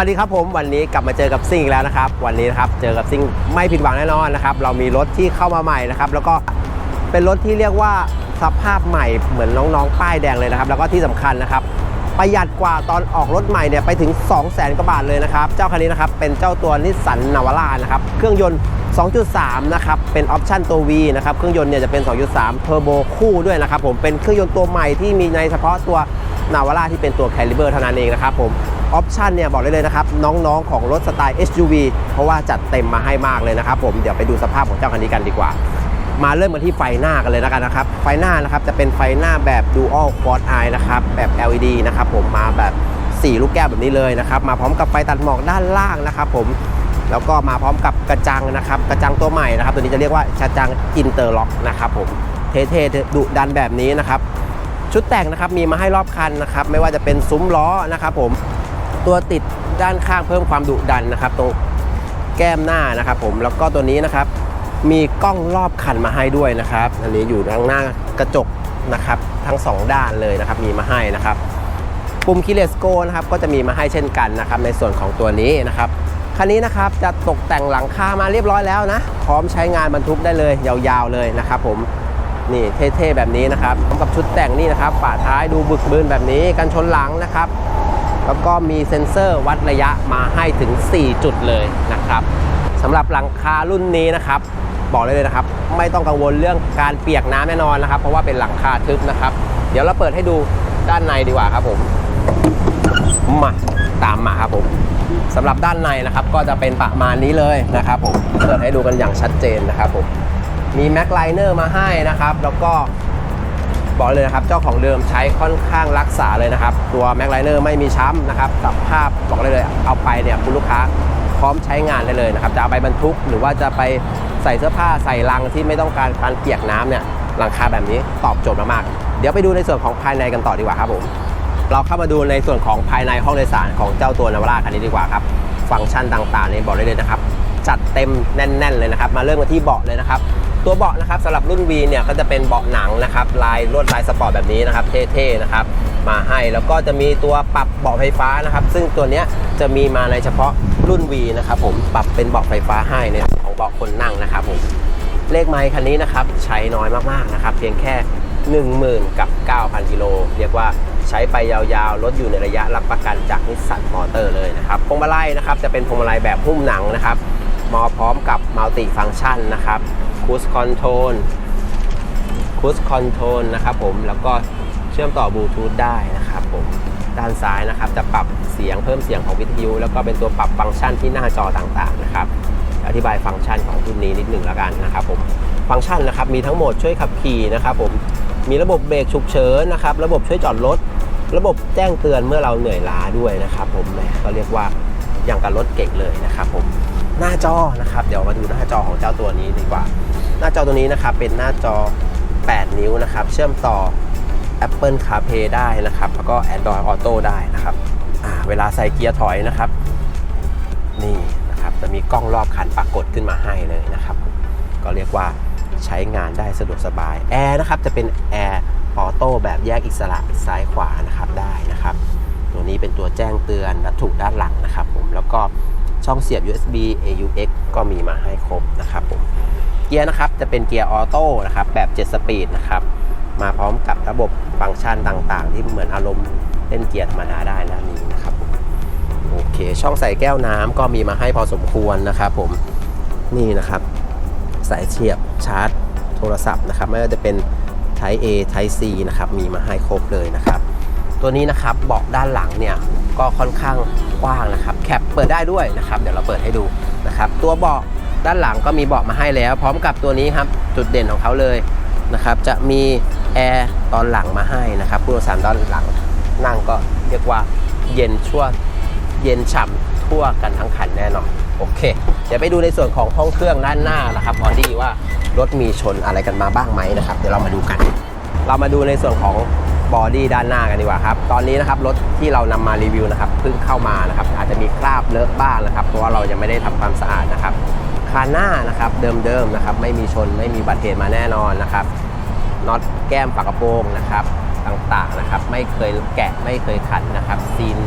วัสดีครับผมวันนี้กลับมาเจอกับซิ่งอีกแล้วนะครับ วันนี้นะครับเจอกับซิ่งไม่ผิดหวังแน่นอนนะครับ เรามีรถที่เข้ามาใหม่นะครับแล้วก็เป็นรถที่เรียกว่าสภาพใหม่เหมือนน้องๆป้ายแดงเลยนะครับ แล้วก็ที่สำคัญนะครับ ประหยัดกว่าตอนออกรถใหม่เนี่ยไปถึง 2 0 0 0 0 0กว่าบาทเลยนะครับ เจ้าคันนี้นะครับเป็นเจ้าตัวนิสสันนาวาร่านะครับเครื่องยนต์ 2.3 นะครับ เป็นออปชั่นตัว V นะครับ เครื่องยนต์เนี่ยจะเป็น 2.3 เทอร์โบคู่ด้วยนะครับผม เป็นเครื่องยนต์ตัวใหม่ที่มีในเฉพาะตัวนาวาร่าที่เป็นตัวแคลิเบอร์เท่านั้นเองนะครับผม ออปชันเนี่ยบอกได้เลยนะครับ น้องๆของรถสไตล์ SUV เพราะว่าจัดเต็มมาให้มากเลยนะครับผมเดี๋ยวไปดูสภาพของเจ้าคันนี้กันดีกว่า มาเริ่มกันที่ไฟหน้ากันเลยแล้วกันนะครับ ไฟหน้านะครับจะเป็นไฟหน้าแบบ Dual Quad Eye นะครับแบบ LED นะครับผมมาแบบ4ลูกแก้วแบบนี้เลยนะครับมาพร้อมกับไฟตัดหมอกด้านล่างนะครับผมแล้วก็มาพร้อมกับกระจังนะครับ กระจังตัวใหม่นะครับ ตัวนี้จะเรียกว่ากระจังอินเตอร์ล็อกนะครับผมเท่ๆดุดันแบบนี้นะครับ ชุดแต่งนะครับมีมาให้รอบคันนะครับ ไม่ว่าจะเป็นซุ้มล้อนะครับผม ตัวติดด้านข้างเพิ่มความดุดันนะครับ ตรงแก้มหน้านะครับผมแล้วก็ตัวนี้นะครับ มีกล้องรอบคันมาให้ด้วยนะครับอันนี้อยู่ทางหน้ากระจกนะครับทั้งสองด้านเลยนะครับ มีมาให้นะครับ ปุ่มคีเลสโกนะครับก็จะมีมาให้เช่นกันนะครับ ในส่วนของตัวนี้นะครับคันนี้นะครับจะตกแต่งหลังคามาเรียบร้อยแล้วนะ พร้อมใช้งานบรรทุกได้เลย ยาวๆเลยนะครับผมนี่เท่ๆแบบนี้นะครับพร้อมกับชุดแต่งนี่นะครับฝาท้ายดูบึกบืนแบบนี้กันชนหลังนะครับ แล้วก็มีเซ็นเซอร์วัดระยะมาให้ถึง 4 จุดเลยนะครับสำหรับหลังคารุ่นนี้นะครับบอกได้เลยนะครับ ไม่ต้องกังวลเรื่องการเปียกน้ำแน่นอนนะครับ เพราะว่าเป็นหลังคาทึบนะครับ เดี๋ยวเราเปิดให้ดูด้านในดีกว่าครับผมมาตามมาครับผมสำหรับด้านในนะครับ ก็จะเป็นประมาณนี้เลยนะครับผมเปิดให้ดูกันอย่างชัดเจนนะครับผมมีแม็กไลเนอร์มาให้นะครับ แล้วก็ บอกเลยนะครับ เจ้าของเดิมใช้ค่อนข้างรักษาเลยนะครับ ตัวแม็กไลเนอร์ไม่มีช้ำนะครับสภาพบอกได้เลย เอาไปเนี่ยคุณลูกค้าพร้อมใช้งานได้เลยนะครับ จะเอาไปบรรทุกหรือว่าจะไปใส่เสื้อผ้าใส่ลังที่ไม่ต้องการการเปียกน้ำเนี่ยหลังคาแบบนี้ตอบโจทย์มากๆ เดี๋ยวไปดูในส่วนของภายในกันต่อดีกว่าครับผม เราเข้ามาดูในส่วนของภายในห้องโดยสารของเจ้าตัวนาวาร่าคันนี้ดีกว่าครับ ฟังก์ชันต่างๆเนี่ยบอกได้เลยนะครับ จัดเต็มแน่น ๆ เลยนะครับ มาเริ่มกันที่เบาะเลยนะครับ ตัวเบาะนะครับสำหรับรุ่น V เนี่ยก็จะเป็นเบาะหนังนะครับลายลวดลายสปอร์ตแบบนี้นะครับเท่ๆนะครับมาให้แล้วก็จะมีตัวปรับเบาะไฟฟ้านะครับ ซึ่งตัวเนี้ยจะมีมาในเฉพาะรุ่น V นะครับผมปรับเป็นเบาะไฟฟ้าให้ในของเบาะคนนั่งนะครับผมเลขไมค์คันนี้นะครับใช้น้อยมากๆนะครับเพียงแค่ 10,000 กับ 9,000 กิโลเรียกว่าใช้ไปยาวๆ รถอยู่ในระยะรับประกันจากนิสสันมอเตอร์เลยนะครับพวงมาลัยนะครับจะเป็นพวงมาลัยแบบหุ้มหนังนะครับมาพร้อมกับมัลติฟัง c t ชันนะครับ คูสคอนโทรลคูสคอนโทรลนะครับผมแล้วก็เชื่อมต่อบลูทูธได้นะครับผมด้านซ้ายนะครับจะปรับเสียงเพิ่มเสียงของวิทยุ แล้วก็เป็นตัวปรับฟังก์ชันที่หน้าจอต่างๆนะครับอธิบายฟังก์ชันของรุ่นนี้นิดหนึ่งแล้วกันนะครับผมฟังก์ชันนะครับมีทั้งหมดช่วยขับขี่นะครับผมมีระบบเบรกฉุกเฉินนะครับระบบช่วยจอดรถ ระบบแจ้งเตือนเมื่อเราเหนื่อยล้าด้วยนะครับผมแหมก็เรียกว่าอย่างกับรถเก่งเลยนะครับผมหน้าจอนะครับ เดี๋ยวมาดูหน้าจอของเจ้าตัวนี้ดีกว่า หน้าจอตัวนี้นะครับเป็นหน้าจอ 8 นิ้วนะครับ เชื่อมต่อ Apple CarPlay ได้นะครับ แล้วก็ Android Auto ได้นะครับเวลาใส่เกียร์ถอยนะครับ นี่นะครับจะมีกล้องรอบคันปรากฏขึ้นมาให้เลยนะครับ ก็เรียกว่าใช้งานได้สะดวกสบายแอร์นะครับจะเป็นแอร์ออโต้แบบแยกอิสระซ้ายขวานะครับได้นะครับ ตัวนี้เป็นตัวแจ้งเตือนวัตถุด้านหลังนะครับผมแล้วก็ช่องเสียบ USB AUX ก็มีมาให้ครบนะครับผม เกียร์นะครับจะเป็นเกียร์ออโต้นะครับแบบ 7 สปีดนะครับมาพร้อมกับระบบฟังก์ชันต่างๆ ที่เหมือนอารมณ์เล่นเกียร์ธรรมดาได้แล้วนี้นะครับโอเคช่องใส่แก้วน้ำก็มีมาให้พอสมควรนะครับผมนี่นะครับสายเสียบชาร์จโทรศัพท์นะครับไม่ว่าจะเป็น Type A Type C นะครับมีมาให้ครบเลยนะครับตัวนี้นะครับเบาะด้านหลังเนี่ยก็ค่อนข้างกว้างนะครับแคปเปิดได้ด้วยนะครับ เดี๋ยวเราเปิดให้ดูนะครับตัวเบาะ ด้านหลังก็มีเบาะมาให้แล้ว พร้อมกับตัวนี้ครับจุดเด่นของเขาเลยนะครับจะมีแอร์ตอนหลังมาให้นะครับผู้โดยสารด้านหลังนั่งก็เรียกว่าเย็นชั่วเย็นฉ่ำทั่วกันทั้งคันแน่นอนโอเค เดี๋ยวไปดูในส่วนของห้องเครื่องด้านหน้านะครับออดี้ว่ารถมีชนอะไรกันมาบ้างไหมนะครับเดี๋ยวเรามาดูกัน เรามาดูในส่วนของบอดี้ด้านหน้ากันดีกว่าครับ ตอนนี้นะครับรถที่เรานำมารีวิวนะครับเพิ่งเข้ามานะครับอาจจะมีคราบเลอะบ้างนะครับ เพราะว่าเรายังไม่ได้ทำความสะอาดนะครับ คานหน้านะครับเดิมๆนะครับไม่มีชนไม่มีบัติเหตุมาแน่นอนนะครับน็อตแก้มฝากระโปรงนะครับต่างๆนะครับไม่เคยแกะไม่เคยขันนะครับซีน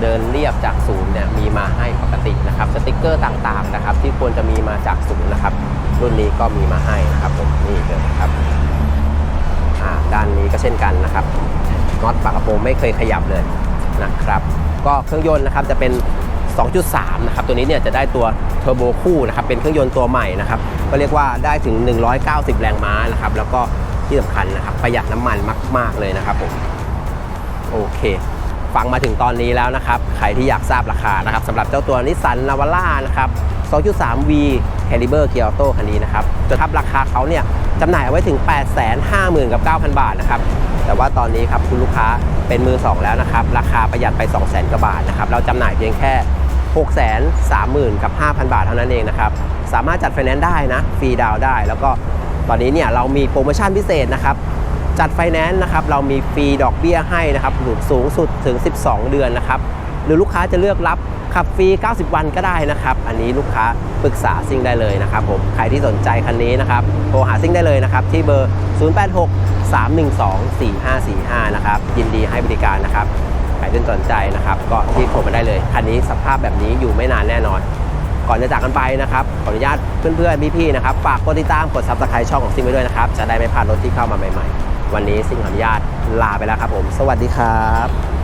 เดินเรียบจากศูนย์เนี่ยมีมาให้ปกตินะครับสติกเกอร์ต่างๆนะครับที่ควรจะมีมาจากศูนย์นะครับรุ่นนี้ก็มีมาให้นะครับผมนี่เลยครับด้านนี้ก็เช่นกันนะครับน็อตฝากระโปรงไม่เคยขยับเลยนะครับ ก็เครื่องยนต์นะครับจะเป็น 2.3 นะครับ ตัวนี้เนี่ยจะได้ตัวเทอร์โบคู่นะครับ เป็นเครื่องยนต์ตัวใหม่นะครับ ก็เรียกว่าได้ถึง 190 แรงม้านะครับ แล้วก็ที่สำคัญนะครับ ประหยัดน้ำมันมาก ๆ เลยนะครับผม โอเค ฟังมาถึงตอนนี้แล้วนะครับ ใครที่อยากทราบราคานะครับสำหรับเจ้าตัวนิสสันนาวาร่านะครับ 2.3V Caliber Gear Auto คันนี้นะครับจะทับราคาเขาเนี่ยจำหน่ายไว้ถึง 850,000กับ9,000 บาทนะครับแต่ว่าตอนนี้ครับคุณลูกค้าเป็นมือ 2 แล้วนะครับ ราคาประหยัดไป 200,000กว่าบาทนะครับ เราจำหน่ายเพียงแค่ 630,000กับ5,000 บาทเท่านั้นเองนะครับ สามารถจัดไฟแนนซ์ได้นะ ฟรีดาวได้ แล้วก็ตอนนี้เนี่ยเรามีโปรโมชั่นพิเศษนะครับ จัดไฟแนนซ์นะครับ เรามีฟรีดอกเบี้ยให้นะครับสูงสุดถึง 12 เดือนนะครับ หรือลูกค้าจะเลือกรับขับฟรี 90 วันก็ได้นะครับ อันนี้ลูกค้าปรึกษาซิ่งได้เลยนะครับผม ใครที่สนใจคันนี้นะครับ โทรหาซิ่งได้เลยนะครับ ที่เบอร์ 086 312 4545 นะครับ ยินดีให้บริการนะครับ ใครที่สนใจนะครับ ก็ที่โทรมาได้เลยคันนี้สภาพแบบนี้อยู่ไม่นานแน่นอน ก่อนจะจากกันไปนะครับขออนุญาตเพื่อนๆพี่ๆนะครับฝากกดติดตามกดซับสไครต์ช่องของซิงไว้ด้วยนะครับจะได้ไม่พลาดรถที่เข้ามาใหม่ๆ วันนี้ซิงขออนุญาตลาไปแล้วครับผม สวัสดีครับ